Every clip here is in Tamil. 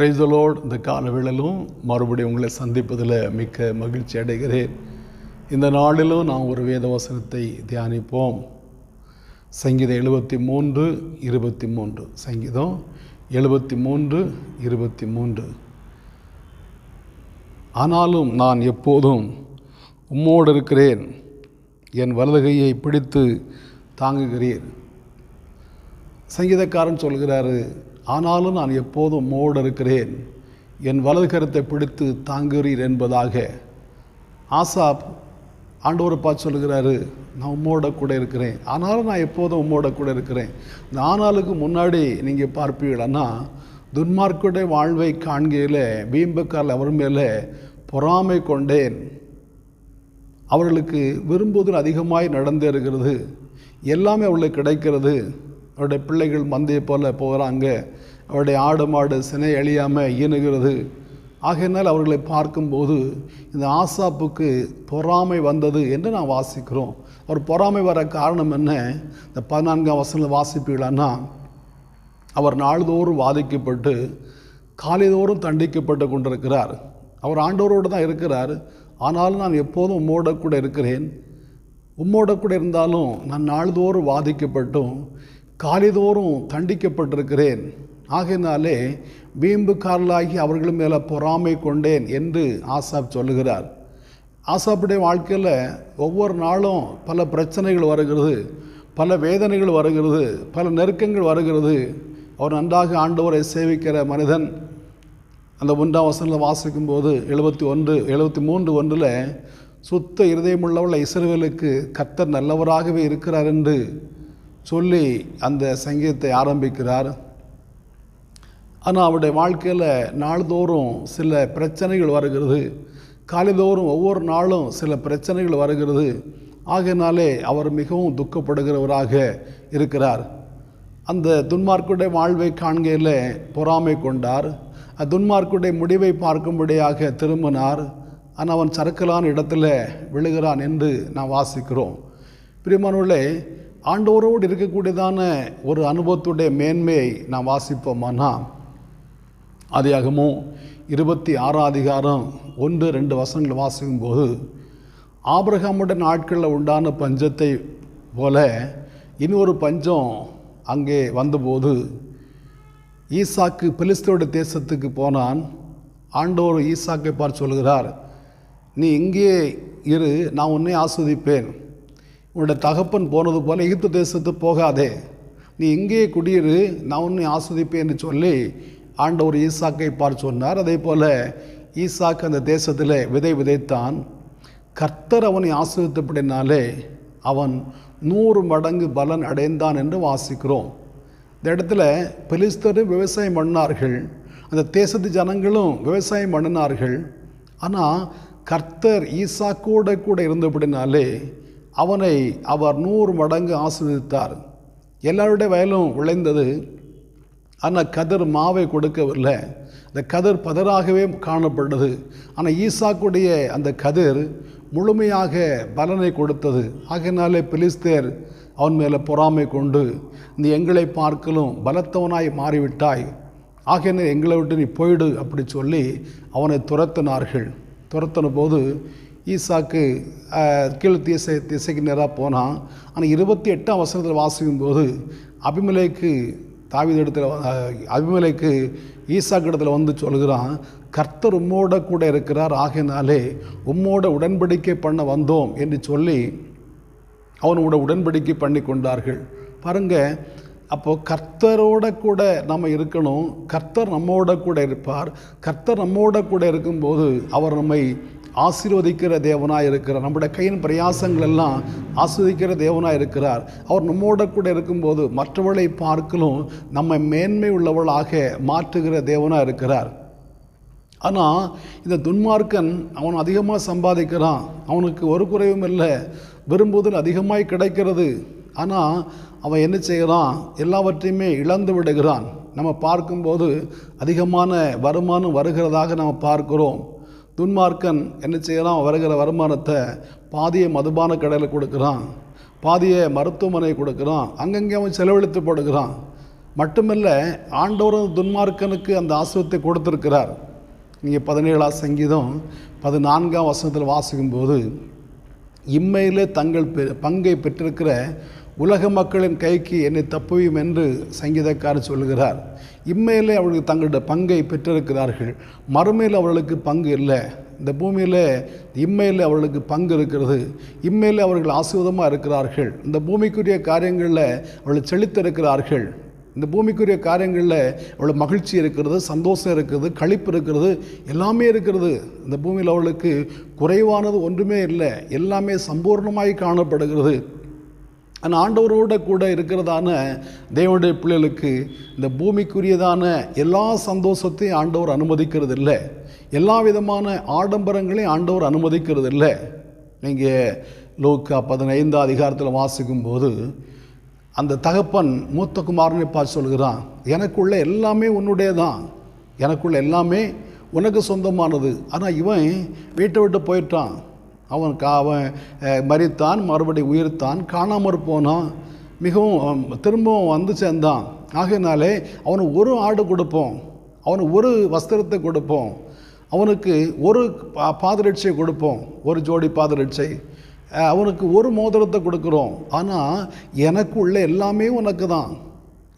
பிரைசலோட் இந்த காலவேளிலும் மறுபடியும் உங்களை சந்திப்பதில் மிக்க மகிழ்ச்சி அடைகிறேன். இந்த நாளிலும் நாம் ஒரு வேத வசனத்தை தியானிப்போம். சங்கீதம் எழுபத்தி மூன்று இருபத்தி மூன்று சங்கீதம் எழுபத்தி மூன்று இருபத்தி மூன்று ஆனாலும் நான் எப்போதும் உம்மோடு இருக்கிறேன். என் வலதுகையை பிடித்து தாங்குகிறீர். சங்கீதக்காரன் சொல்கிறாரு ஆனாலும் நான் எப்போதும் உம்மோடு இருக்கிறேன். என் வலது கரத்தை பிடித்து தாங்குகிறீர் என்பதாக ஆசாப் ஆண்டவரை பார்த்து சொல்லுகிறாரு நான் உம்மோட கூட இருக்கிறேன். ஆனாலும் நான் எப்போதும் உம்மோட கூட இருக்கிறேன். இந்த ஆனாலுக்கு முன்னாடி நீங்கள் பார்ப்பீங்களன்னா துன்மார்க்குடைய வாழ்வை காண்கையில் வீம்பக்கால் அவர் மேலே பொறாமை கொண்டேன். அவர்களுக்கு விரும்புவதில் அதிகமாய் நடந்தேறுகிறது. எல்லாமே அவர்களுக்கு கிடைக்கிறது. அவருடைய பிள்ளைகள் மந்தையை போல் போகிறாங்க. அவருடைய ஆடு மாடு சினை அழியாமல் ஈனுகிறது ஆகையினால் அவர்களை பார்க்கும்போது இந்த ஆசாப்புக்கு பொறாமை வந்தது என்று நான் வாசிக்கிறோம். அவர் பொறாமை வர காரணம் என்ன? இந்த பதினான்காம் வசனம் வாசிப்பீங்களான்னா அவர் நாள்தோறும் வாதிக்கப்பட்டு காலைதோறும் தண்டிக்கப்பட்டு கொண்டிருக்கிறார். அவர் ஆண்டவரோடு தான் இருக்கிறார். ஆனாலும் நான் எப்போதும் உம்மோட கூட இருக்கிறேன். உம்மோட கூட இருந்தாலும் நான் நாள்தோறும் வாதிக்கப்பட்டும் காலிதோறும் தண்டிக்கப்பட்டிருக்கிறேன். ஆகையினாலே வீம்புக்காரலாகி அவர்கள் மேலே பொறாமை கொண்டேன் என்று ஆசாப் சொல்லுகிறார். ஆசாப்புடைய வாழ்க்கையில் ஒவ்வொரு நாளும் பல பிரச்சனைகள் வருகிறது பல வேதனைகள் வருகிறது பல நெருக்கங்கள் வருகிறது. அவர் நன்றாக ஆண்டவரை சேவிக்கிற மனிதன். அந்த ஒன்றாம் வசனில் வாசிக்கும்போது எழுபத்தி ஒன்று எழுபத்தி மூன்று ஒன்றில் சுத்த இருதயமுள்ளவள் இஸ்ரவேலுக்கு கத்தர் நல்லவராகவே இருக்கிறார் என்று சொல்லி அந்த சங்கீதத்தை ஆரம்பிக்கிறார். ஆனால் அவருடைய வாழ்க்கையில் நாள்தோறும் சில பிரச்சனைகள் வருகிறது. காலைதோறும் ஒவ்வொரு நாளும் சில பிரச்சனைகள் வருகிறது. ஆகையினாலே அவர் மிகவும் துக்கப்படுகிறவராக இருக்கிறார். அந்த துன்மார்க்குடைய வாழ்வை காண்கையில் பொறாமை கொண்டார். துன்மார்க்குடைய முடிவை பார்க்கும்படியாக திரும்பினார். ஆனால் அவன் சறுக்கலான இடத்துல விழுகிறான் என்று நான் வாசிக்கிறோம். பிரியமானவர்களே ஆண்டோரோடு இருக்கக்கூடியதான ஒரு அனுபவத்துடைய மேன்மையை நான் வாசிப்போமானா அதிகாகமும் இருபத்தி ஆறாம் அதிகாரம் ஒன்று ரெண்டு வசனங்கள் வாசிக்கும்போது ஆபிரகாமுடன் நாட்களில் உண்டான பஞ்சத்தை போல இன்னொரு பஞ்சம் அங்கே வந்தபோது ஈசாக்கு பிலிஸ்தோட தேசத்துக்கு போனான். ஆண்டோர் ஈசாக்கை பார்த்து சொல்கிறார் நீ இங்கே இரு நான் உன்னை ஆஸ்வதிப்பேன். உன்னுடைய தகப்பன் போனது போல எகிப்து தேசத்துக்கு போகாதே. நீ இங்கே குடியிரு நான் உன்னை ஆஸ்வதிப்பேன்னு சொல்லி ஆண்டவர் ஈசாக்கை பார்த்து சொன்னார். அதே போல் ஈசாக்கு அந்த தேசத்தில் விதை விதைத்தான். கர்த்தர் அவனை ஆஸ்வதித்தபடினாலே அவன் நூறு மடங்கு பலன் அடைந்தான் என்று வாசிக்கிறோம். இந்த இடத்துல பெலிஸ்தரும் விவசாயம் பண்ணார்கள். அந்த தேசத்து ஜனங்களும் விவசாயம் பண்ணினார்கள். ஆனால் கர்த்தர் ஈசாக்கோட கூட இருந்தபடினாலே அவனை அவர் நூறு மடங்கு ஆஸ்வதித்தார் எல்லாருடைய வயலும் விளைந்தது. ஆனால் கதிர் மாவை கொடுக்கவில்லை. அந்த கதிர் பதராகவே காணப்பட்டது. ஆனால் ஈசாக்குடைய அந்த கதிர் முழுமையாக பலனை கொடுத்தது. ஆகினாலே பிலிஸ்தேர் அவன் மேலே பொறாமை கொண்டு நீ எங்களை பார்க்கலும் பலத்தவனாய் மாறிவிட்டாய். ஆகையின எங்களை விட்டு நீ போயிடு அப்படி சொல்லி அவனை துரத்தினார்கள். துரத்தின போது ஈசாக்கு கீழ் திசை திசைக்கு நேராக போனான். ஆனால் இருபத்தி எட்டாம் வசனத்தில் வாசிக்கும் போது அபிமலைக்கு தாவித இடத்துல அபிமலைக்கு ஈசாக்கு இடத்துல வந்து சொல்கிறான் கர்த்தர் உம்மோட கூட இருக்கிறார் ஆகினாலே உம்மோட உடன்படிக்கை பண்ண வந்தோம் என்று சொல்லி அவனோட உடன்படிக்கை பண்ணி கொண்டார்கள். பாருங்கள் அப்போது கர்த்தரோட கூட நம்ம இருக்கணும் கர்த்தர் நம்மோட கூட இருப்பார் கர்த்தர் நம்மோட கூட இருக்கும்போது அவர் நம்மை ஆசீர்வதிக்கிற தேவனாக இருக்கிறார். நம்முடைய கையின் பிரயாசங்கள் எல்லாம் ஆஸ்வதிக்கிற தேவனாக இருக்கிறார். அவர் நம்மோட கூட இருக்கும்போது மற்றவளை பார்க்கலும் நம்ம மேன்மை உள்ளவளாக மாற்றுகிற தேவனாக இருக்கிறார். ஆனால் இந்த துன்மார்க்கன் அவன் அதிகமாக சம்பாதிக்கிறான். அவனுக்கு ஒரு குறைவும் இல்லை. விரும்புவதில் அதிகமாய் கிடைக்கிறது. ஆனால் அவன் என்ன செய்கிறான்? எல்லாவற்றையுமே இழந்து விடுகிறான். நம்ம பார்க்கும்போது அதிகமான வருமானம் வருகிறதாக நம்ம பார்க்கிறோம். துன்மார்க்கன் என்ன செய்யலாம்? வருகிற வருமானத்தை பாதியை மதுபான கடையில் கொடுக்குறான். பாதியை மருத்துவமனை கொடுக்குறான். அங்கங்கே அவன் செலவழித்து போடுகிறான். மட்டுமல்ல ஆண்டவரும் துன்மார்க்கனுக்கு அந்த ஆசிரியத்தை கொடுத்துருக்கிறார். நீங்கள் பதினேழாம் சங்கீதம் பதினான்காம் வசனத்தில் வாசிக்கும்போது இம்மையிலே தங்கள் பெ- பங்கை பெற்றிருக்கிற உலக மக்களின் கைக்கு என்னை தப்புவியும் என்று சங்கீதக்காரர் சொல்கிறார் இம்மையிலே அவர்கள் தங்களுடைய பங்கை பெற்றிருக்கிறார்கள். மறுமையில் அவர்களுக்கு பங்கு இல்லை. இந்த பூமியில் இம்மையில் அவர்களுக்கு பங்கு இருக்கிறது. இம்மையில் அவர்கள் ஆசீர்வாதமாக இருக்கிறார்கள். இந்த பூமிக்குரிய காரியங்களில் அவர்கள் செழித்திருக்கிறார்கள். இந்த பூமிக்குரிய காரியங்களில் அவ்வளோ மகிழ்ச்சி இருக்கிறது சந்தோஷம் இருக்கிறது களிப்பு இருக்கிறது எல்லாமே இருக்கிறது. இந்த பூமியில் அவளுக்கு குறைவானது ஒன்றுமே இல்லை. எல்லாமே சம்பூர்ணமாய் காணப்படுகிறது. ஆனால் ஆண்டவரோட கூட இருக்கிறதான தேவனுடைய பிள்ளைகளுக்கு இந்த பூமிக்குரியதான எல்லா சந்தோஷத்தையும் ஆண்டவர் அனுமதிக்கிறது இல்லை எல்லா விதமான ஆடம்பரங்களையும் ஆண்டவர் அனுமதிக்கிறது இல்லை நீங்கள் லோக்கா பதினைந்து அதிகாரத்தில் வாசிக்கும்போது அந்த தகப்பன் மூத்த குமாரனை பார்த்து சொல்கிறான் எனக்குள்ள எல்லாமே உன்னுடைய தான் எனக்குள்ள எல்லாமே உனக்கு சொந்தமானது. ஆனால் இவன் வீட்டை விட்டு போயிட்டான். அவன் கா அவன் மறித்தான் மறுபடி உயிர்த்தான் காணாமற் போனான். மிகவும் திரும்பவும் வந்து சேர்ந்தான். ஆகையினாலே அவனுக்கு ஒரு ஆடு கொடுப்போம். அவனுக்கு ஒரு வஸ்திரத்தை கொடுப்போம். அவனுக்கு ஒரு பா பாதரட்சை கொடுப்போம். ஒரு ஜோடி பாதரட்சை. அவனுக்கு ஒரு மோதிரத்தை கொடுக்குறோம். ஆனால் எனக்குள்ள எல்லாமே உனக்கு தான்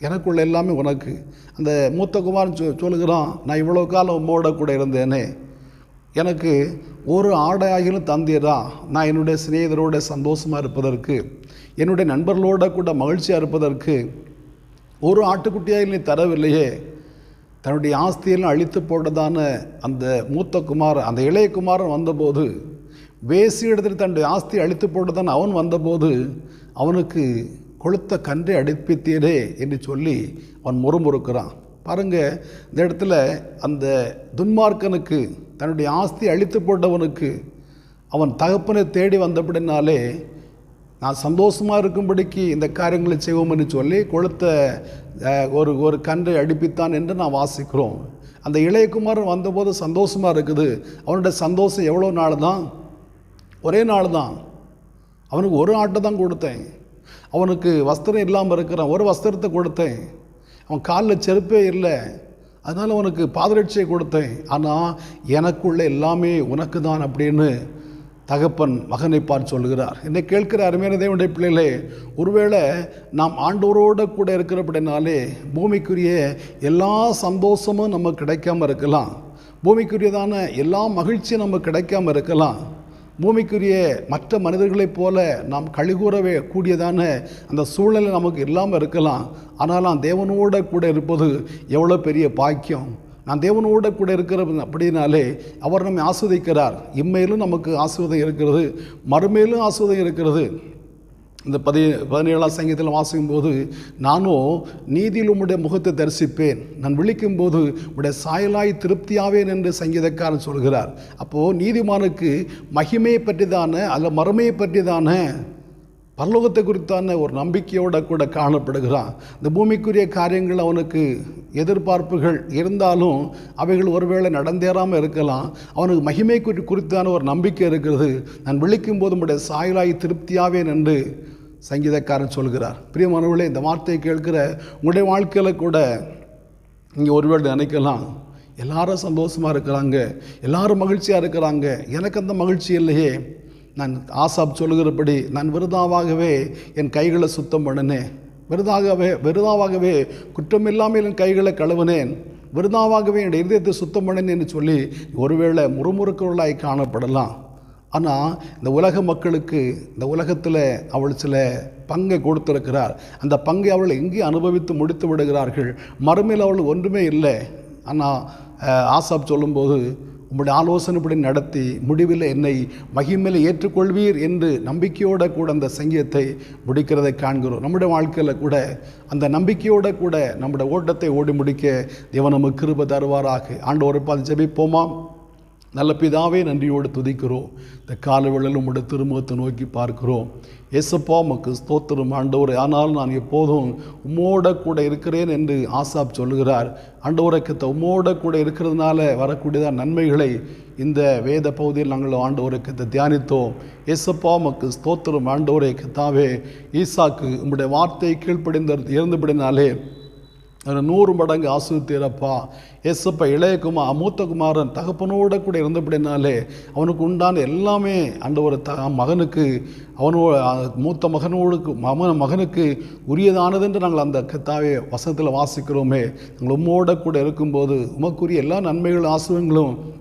எனக்குள்ள எல்லாமே உனக்கு. அந்த மூத்த குமாரன் சொ சொல்லுகிறான் நான் இவ்வளோ காலம் உம்மோட கூட இருந்தேனே. எனக்கு ஒரு ஆடையாகிலும் தந்தீரா? நான் என்னுடைய சிநேகிதரோட சந்தோஷமாக இருப்பதற்கு என்னுடைய நண்பர்களோட கூட மகிழ்ச்சியாக இருப்பதற்கு ஒரு ஆட்டுக்குட்டியாக நீ தரவில்லையே. தன்னுடைய ஆஸ்தியெல்லாம் அழித்து போட்டதான அந்த மூத்த குமாரன் அந்த இளைய குமாரன் வந்தபோது வேசி இடத்தில் தன்னுடைய ஆஸ்தியை அழித்து போட்டதான் அவன் வந்தபோது அவனுக்கு கொளுத்த கன்றை அடிப்பித்தீரே என்று சொல்லி அவன் முறுமுறுக்கிறான். பாருங்கள் இந்த இடத்துல அந்த துன்மார்க்கனுக்கு தன்னுடைய ஆஸ்தி அழித்து போட்டவனுக்கு அவன் தகப்பனை தேடி வந்தபடினாலே நான் சந்தோஷமாக இருக்கும்படிக்கு இந்த காரியங்களை செய்வோம்னு சொல்லி கொளுத்த ஒரு ஒரு கன்றை அடிப்பித்தான் என்று நான் வாசிக்கிறோம். அந்த இளையகுமாரன் வந்தபோது சந்தோஷமாக இருக்குது. அவனுடைய சந்தோஷம் எவ்வளோ நாள் தான் ஒரே நாள் தான் அவனுக்கு ஒரு ஆட்டை தான் கொடுத்தேன். அவனுக்கு வஸ்திரம் இல்லாமல் இருக்கிறான். ஒரு வஸ்திரத்தை கொடுத்தேன். அவன் காலில் செருப்பே இல்லை. அதனால் உனக்கு பாதரட்சியை கொடுத்தேன். ஆனால் எனக்குள்ள எல்லாமே உனக்கு தான் அப்படின்னு தகப்பன் மகனை பார்த்து சொல்கிறார் என்னை கேட்கிற அருமையான தேவனுடைய பிள்ளைகளே ஒருவேளை நாம் ஆண்டோரோட கூட இருக்கிறப்படினாலே பூமிக்குரிய எல்லா சந்தோஷமும் நமக்கு கிடைக்காம இருக்கலாம். பூமிக்குரியதான எல்லா மகிழ்ச்சியும் நமக்கு கிடைக்காம இருக்கலாம். பூமிக்குரிய மற்ற மனிதர்களைப் போல நாம் கழிகூறவே கூடியதான அந்த சூழ்நிலை நமக்கு இல்லாமல் இருக்கலாம். ஆனாலும் தேவனோட கூட இருப்பது எவ்வளோ பெரிய பாக்கியம். நான் தேவனோட கூட இருக்கிற அப்படின்னாலே அவர் நம்மை ஆஸ்வதிக்கிறார். இம்மையிலும் நமக்கு ஆசீர்வாதம் இருக்கிறது மறுமையிலும் ஆசீர்வாதம் இருக்கிறது. இந்த பதி பதினேழாம் சங்கீதத்தில் வாசிக்கும்போது நானும் நீதியில் உம்முடைய முகத்தை தரிசிப்பேன். நான் விழிக்கும்போது உடைய சாயலாய் திருப்தியாவேன் என்று சங்கீதக்காரன் சொல்கிறார். அப்போது நீதிமானுக்கு மகிமையை பற்றிதான அல்ல மறுமையை பற்றிதான பரலோகத்தை குறித்தான ஒரு நம்பிக்கையோட கூட காணப்படுகிறான். இந்த பூமிக்குரிய காரியங்கள் அவனுக்கு எதிர்பார்ப்புகள் இருந்தாலும் அவைகள் ஒருவேளை நடந்தேறாமல் இருக்கலாம். அவனுக்கு மகிமை குறி குறித்தான ஒரு நம்பிக்கை இருக்கிறது. நான் விழிக்கும் போது உடைய சாயலாய் திருப்தியாவேன் என்று சங்கீதக்காரன் சொல்கிறார். பிரியமானவர்களே இந்த வார்த்தையை கேட்கிற உங்களுடைய வாழ்க்கையில் கூட நீங்கள் ஒருவேளை நினைக்கலாம் எல்லாரும் சந்தோஷமாக இருக்கிறாங்க எல்லாரும் மகிழ்ச்சியாக இருக்கிறாங்க. எனக்கு அந்த மகிழ்ச்சி இல்லையே. நான் ஆசாப் சொல்லுகிறபடி நான் விருதாவாகவே என் கைகளை சுத்தம் பண்ணினேன். விருதாகவே விருதாவாகவே குற்றமில்லாமல் என் கைகளை கழுவினேன். விருதாவாகவே என் இதயத்தை சுத்தம் பண்ணினேன் என்று சொல்லி ஒருவேளை முறுமுறுக்கிறவர்களாய் காணப்படலாம். ஆனால் இந்த உலக மக்களுக்கு இந்த உலகத்தில் அவள் சில பங்கை கொடுத்திருக்கிறார். அந்த பங்கை அவள் எங்கே அனுபவித்து முடித்து விடுகிறார்கள்? மறுமையில் அவள் ஒன்றுமே இல்லை. ஆனால் ஆசாப் சொல்லும்போது உங்களுடைய ஆலோசனைப்படி நடத்தி முடிவில் என்னை மகிமையில் ஏற்றுக்கொள்வீர் என்று நம்பிக்கையோடு கூட அந்த சங்கீதத்தை முடிக்கிறதை காண்கிறோம். நம்முடைய வாழ்க்கையில் கூட அந்த நம்பிக்கையோடு கூட நம்முடைய ஓட்டத்தை ஓடி முடிக்க தேவன் நமக்கு கிருப தருவாராக. ஆண்டவரை பார்த்து ஜெபிப்போமா? நல்ல பிதாவே நன்றியோடு துதிக்கிறோம். இந்த காலவேளையில் உம்முடைய திருமுகத்தை நோக்கி பார்க்கிறோம். எசப்பா மக்கு ஸ்தோத்திரம் ஆண்டவர். ஆனால் நான் எப்போதும் உம்மோட கூட இருக்கிறேன் என்று ஆசாப் சொல்லுகிறார். ஆண்டவரை உம்மோட கூட இருக்கிறதுனால வரக்கூடியதான நன்மைகளை இந்த வேத பகுதியில் நாங்கள் ஆண்டவரை கத்த தியானித்தோம். எசப்பா மக்கு ஸ்தோத்திரம் ஆண்டவரை கத்தாவே ஈசாக்கு உங்களுடைய வார்த்தை கீழ்ப்படிந்த இறந்துபடினாலே நூறு மடங்கு ஆசிரியப்பா ஏசப்பா இளையகுமா மூத்த குமாரன் தகப்பனோட கூட இருந்தபடினாலே அவனுக்கு உண்டான எல்லாமே அந்த ஒரு த மகனுக்கு அவனோ மூத்த மகனோடு மகன மகனுக்கு உரியதானது என்று நாங்கள் அந்த கத்தாவே வசனத்தில் வாசிக்கிறோமே. நாங்கள் உம்மோட கூட இருக்கும்போது உமக்குரிய எல்லா நன்மைகளும் ஆசிரியங்களும்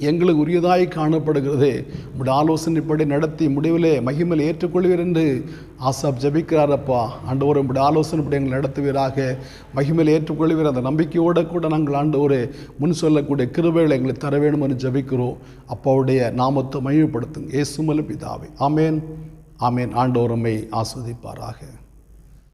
எங்களுக்கு உரியதாய் காணப்படுகிறது உங்களுடைய ஆலோசனைப்படி நடத்தி முடிவிலே மகிமையில் ஏற்றுக்கொள்வீர் என்று ஆசாப் ஜபிக்கிறாரப்பா ஆண்டவர் உங்களுடைய ஆலோசனைப்படி எங்களை நடத்துவீராக. மகிமையில் ஏற்றுக்கொள்வீர். அந்த நம்பிக்கையோடு கூட நாங்கள் ஆண்டவரே முன் சொல்லக்கூடிய கிருபைகளை எங்களுக்கு தர வேண்டும் என்று ஜபிக்கிறோம். அப்பாவுடைய நாமத்தை மகிமைப்படுத்துங்க. ஏசுமல பிதாவே. ஆமேன். ஆமேன். ஆண்டவரமை ஆஸ்வதிப்பாராக.